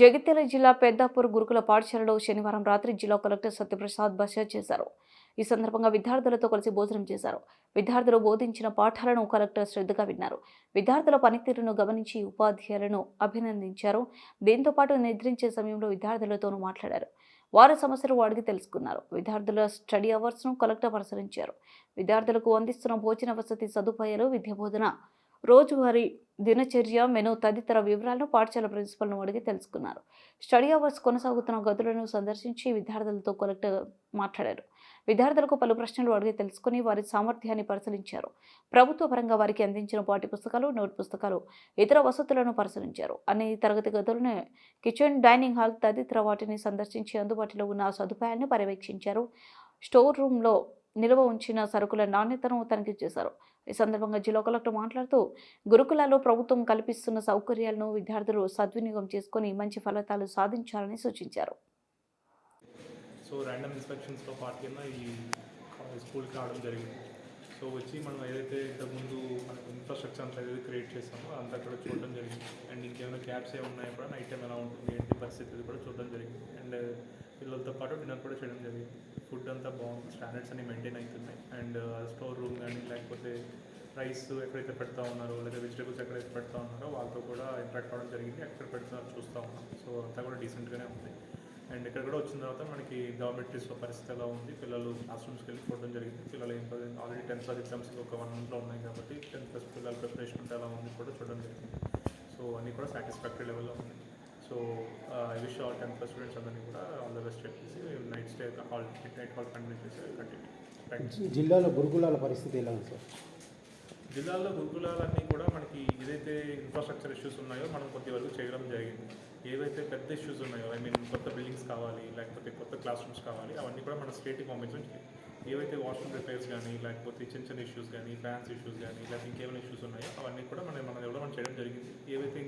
జగిత్యాల జిల్లా పెద్దాపూర్ గురుకుల పాఠశాలలో శనివారం రాత్రి జిల్లా కలెక్టర్ సత్యప్రసాద్ బస చేశారు. ఈ సందర్భంగా విద్యార్థులతో కలిసి భోజనం చేశారు. విద్యార్థులు బోధించిన పాఠాలను కలెక్టర్ శ్రద్ధగా విన్నారు. విద్యార్థుల పనితీరును గమనించి ఉపాధ్యాయులను అభినందించారు. దీంతోపాటు నిద్రించే సమయంలో విద్యార్థులతోనూ మాట్లాడారు. వారి సమస్యలు అడిగి తెలుసుకున్నారు. విద్యార్థుల స్టడీ అవర్స్ను కలెక్టర్ పరిశీలించారు. విద్యార్థులకు అందిస్తున్న భోజన వసతి సదుపాయాలు విద్యా బోధన రోజువారీ దినచర్య మెను తదితర వివరాలను పాఠశాల ప్రిన్సిపల్ను అడిగి తెలుసుకున్నారు. స్టడీ అవర్స్ కొనసాగుతున్న గదులను సందర్శించి విద్యార్థులతో కలెక్టర్ మాట్లాడారు. విద్యార్థులకు పలు ప్రశ్నలు అడిగి తెలుసుకుని వారి సామర్థ్యాన్ని పరిశీలించారు. ప్రభుత్వ పరంగా వారికి అందించిన పాఠ్య పుస్తకాలు నోట్ పుస్తకాలు ఇతర వసతులను పరిశీలించారు. అన్ని తరగతి గదులను కిచెన్ డైనింగ్ హాల్ తదితర వాటిని సందర్శించి అందుబాటులో ఉన్న సదుపాయాలను పర్యవేక్షించారు. స్టోర్ రూమ్లో నిల్వ ఉంచిన సరుకుల నాణ్యతను తనిఖీ చేశారు. ఈ సందర్భంగా జిల్లా కలెక్టర్ మాట్లాడుతూ గురుకులాల్లో ప్రభుత్వం కల్పిస్తున్న సౌకర్యాలను విద్యార్థులు సద్వినియోగం చేసుకుని మంచి ఫలితాలు సాధించాలని సూచించారు. సో ర్యాండమ్ ఇన్స్పెక్షన్స్తో పాటు కింద ఈ స్కూల్కి రావడం జరిగింది. సో వచ్చి మనం ఏదైతే ఇంతకుముందు మనకు ఇన్ఫ్రాస్ట్రక్చర్ అంతా ఏదైతే క్రియేట్ చేస్తామో అంతా కూడా చూడడం జరిగింది. అండ్ ఇంకేమైనా క్యాబ్స్ ఏమి ఉన్నాయో కూడా? నైట్ టైం ఎలా ఉంటుంది? ఏంటి పరిస్థితి? కూడా చూడడం జరిగింది. అండ్ పిల్లలతో పాటు డిన్నర్ కూడా చేయడం జరిగింది. ఫుడ్ అంతా బాగుంది. స్టాండర్డ్స్ అన్ని మెయింటైన్ అవుతున్నాయి. అండ్ స్టోర్ రూమ్ కానీ లేకపోతే రైస్ ఎక్కడైతే పెడతా ఉన్నారో లేదా వెజిటేబుల్స్ ఎక్కడైతే పెడతా ఉన్నారో వాళ్ళతో కూడా ఇంటరాక్ట్ అవ్వడం జరిగింది. ఎక్కడ పెడుతున్నారో చూస్తూ ఉన్నాం. సో అంతా కూడా డీసెంట్గానే ఉంది. అండ్ ఇక్కడ కూడా వచ్చిన తర్వాత మనకి డామెట్రీస్లో పరిస్థితి ఎలా ఉంది? పిల్లలు క్లాస్ రూమ్స్కి వెళ్ళి చూడడం జరిగింది. పిల్లలు ఏం ఆల్రెడీ టెన్త్ క్లాస్ ఎగ్జామ్స్ ఒక వన్ మంత్లో ఉన్నాయి కాబట్టి టెన్త్ క్లాస్ పిల్లల ప్రిపరేషన్ ఉంటే ఎలా ఉంది కూడా చూడడం జరిగింది. సో అన్నీ కూడా సాటిస్ఫాక్టరీ లెవెల్లో ఉంది so I wish all tenth class students అందరినీ కూడా ఆల్ ద బెస్ట్ చెప్పేసి night stay hall midnight hall continue చేసి కంటిన్యూ జిల్లాలో గురుకులాల పరిస్థితి ఎలా ఉంది సార్? జిల్లాల్లో గురుకులాలన్నీ కూడా మనకి ఏదైతే ఇన్ఫ్రాస్ట్రక్చర్ ఇష్యూస్ ఉన్నాయో మనం కొద్ది వరకు చేయడం జరిగింది. ఏవైతే పెద్ద ఇష్యూస్ ఉన్నాయో ఐ మీన్ కొత్త బిల్డింగ్స్ కావాలి లేకపోతే కొత్త క్లాస్ రూమ్స్ కావాలి అవన్నీ కూడా మన స్టేట్కి పంపించడం జరిగింది ఏవైతే వాష్రూమ్ రిపేర్స్ కానీ లేకపోతే చిన్న చిన్న ఇష్యూస్ కానీ ఫ్యాన్స్ ఇష్యూస్ కానీ లేకపోతే ఇంకేమైనా ఇష్యూస్ ఉన్నాయో అవన్నీ కూడా మనం మన ఎవరో మనం చేయడం జరిగింది. ఏవైతే